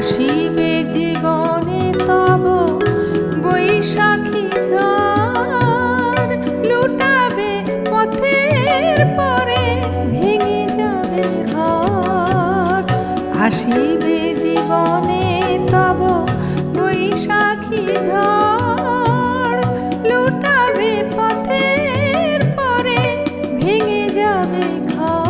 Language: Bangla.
আসিবে জীবনে তব বৈশাখী ঝড় লুটাবে পথের পরে ভেঙে যাবে ঘর। আসিবে জীবনে তব বৈশাখী ঝড় লুটাবে পথের পরে ভেঙে যাবে ঘর।